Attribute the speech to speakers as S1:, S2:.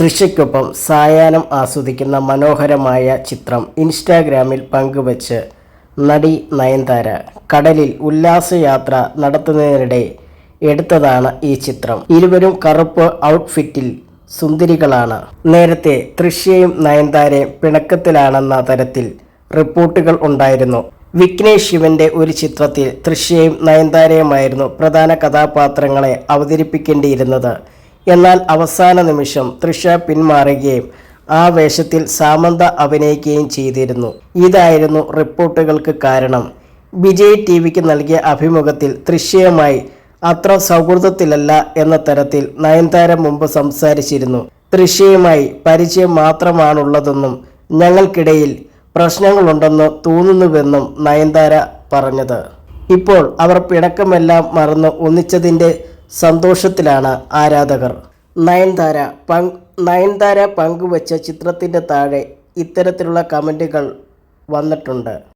S1: തൃശയ്ക്കൊപ്പം സായാഹ്നം ആസ്വദിക്കുന്ന മനോഹരമായ ചിത്രം ഇൻസ്റ്റാഗ്രാമിൽ പങ്കുവച്ച് നടി നയൻതാര കടലിൽ ഉല്ലാസയാത്ര നടത്തുന്നതിനിടെ എടുത്തതാണ് ഈ ചിത്രം. ഇരുവരും കറുപ്പ് ഔട്ട്ഫിറ്റിൽ സുന്ദരികളാണ്. നേരത്തെ തൃശ്യയും നയൻതാരയും പിണക്കത്തിലാണെന്ന തരത്തിൽ റിപ്പോർട്ടുകൾ ഉണ്ടായിരുന്നു. വിഘ്നേഷ് ശിവന്റെ ഒരു ചിത്രത്തിൽ തൃശ്യയും നയൻതാരയുമായിരുന്നു പ്രധാന കഥാപാത്രങ്ങളെ അവതരിപ്പിക്കേണ്ടിയിരുന്നത്. എന്നാൽ അവസാന നിമിഷം തൃഷ പിന്മാറുകയും ആ വേഷത്തിൽ സാമന്ത അഭിനയിക്കുകയും ചെയ്തിരുന്നു. ഇതായിരുന്നു റിപ്പോർട്ടുകൾക്ക് കാരണം. വിജയ് ടി വിക്ക് നൽകിയ അഭിമുഖത്തിൽ തൃശ്യയുമായി അത്ര സൗഹൃദത്തിലല്ല എന്ന തരത്തിൽ നയൻതാര മുമ്പ് സംസാരിച്ചിരുന്നു. തൃശ്യയുമായി പരിചയം മാത്രമാണുള്ളതെന്നും ഞങ്ങൾക്കിടയിൽ പ്രശ്നങ്ങളുണ്ടെന്ന് തോന്നുന്നുവെന്നും നയൻതാര പറഞ്ഞത്. ഇപ്പോൾ അവർ പിണക്കമെല്ലാം മറന്ന് ഒന്നിച്ചതിന്റെ സന്തോഷത്തിലാണ് ആരാധകർ. നയൻതാര പങ്ക് നയൻതാര പങ്കുവച്ച ചിത്രത്തിന്റെ താഴെ ഇത്തരത്തിലുള്ള കമന്റുകൾ വന്നിട്ടുണ്ട്.